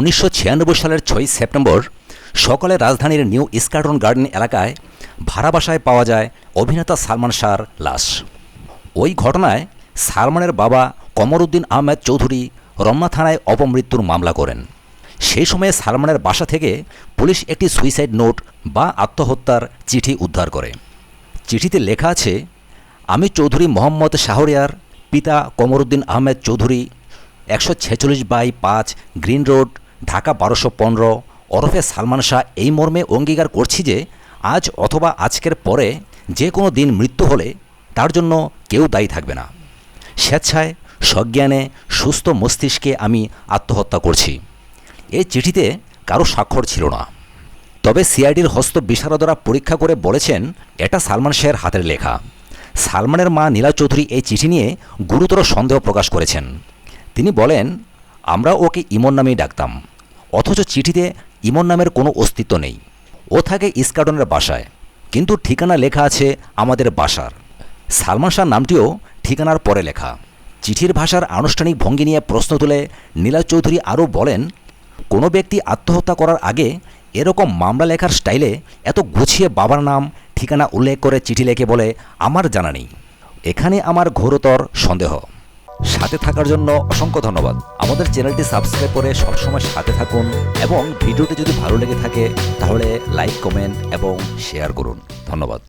উনিশশো ছিয়ানব্বই সালের ছয় সেপ্টেম্বর সকালে রাজধানীর নিউ ইস্কার্টন গার্ডেন এলাকায় ভাড়া বাসায় পাওয়া যায় অভিনেতা সালমান শাহর লাশ। ওই ঘটনায় সালমানের বাবা কমরউদ্দিন আহমেদ চৌধুরী রমনা থানায় অপমৃত্যুর মামলা করেন। সেই সময়ে সালমানের বাসা থেকে পুলিশ একটি সুইসাইড নোট বা আত্মহত্যার চিঠি উদ্ধার করে। চিঠিতে লেখা আছে, আমি চৌধুরী মোহাম্মদ শাহরিয়ার, পিতা কমরউদ্দিন আহমেদ চৌধুরী, একশো ছেচল্লিশ বাই পাঁচ গ্রিন রোড ঢাকা বারোশো পনেরো ওরফে সালমান শাহ এই মর্মে অঙ্গীকার করছি যে আজ অথবা আজকের পরে যে কোনো দিন মৃত্যু হলে তার জন্য কেউ দায়ী থাকবে না। স্বেচ্ছায়, সজ্ঞানে, সুস্থ মস্তিষ্কে আমি আত্মহত্যা করছি। এই চিঠিতে কারও স্বাক্ষর ছিল না। তবে সিআইডির হস্ত বিশারদরা পরীক্ষা করে বলেছেন, এটা সালমান শাহের হাতের লেখা। সালমানের মা নীলা চৌধুরী এই চিঠি নিয়ে গুরুতর সন্দেহ প্রকাশ করেছেন। তিনি বলেন আমরা ওকে ইমন নামেই ডাকতাম। অথচ চিঠিতে ইমন নামের কোনো অস্তিত্ব নেই। ও থাকে ইস্কাডনের বাসায়। কিন্তু ঠিকানা লেখা আছে আমাদের বাসার। সালমান শাহ নামটিও ঠিকানার পরে লেখা। চিঠির ভাষার আনুষ্ঠানিক ভঙ্গি নিয়ে প্রশ্ন তুলে নীলা চৌধুরী আরও বলেন, কোনো ব্যক্তি আত্মহত্যা করার আগে এরকম মামলা লেখার স্টাইলে এত গুছিয়ে বাবার নাম, ঠিকানা উল্লেখ করে চিঠি লেখে বলে আমার জানা নেই। এখানে আমার ঘোরতর সন্দেহ। সাথে থাকার জন্য অসংখ্য ধন্যবাদ। আমাদের চ্যানেলটি সাবস্ক্রাইব করে সবসময় সাথে থাকুন এবং ভিডিওটি যদি ভালো লেগে থাকে, তাহলে লাইক, কমেন্ট এবং শেয়ার করুন। ধন্যবাদ।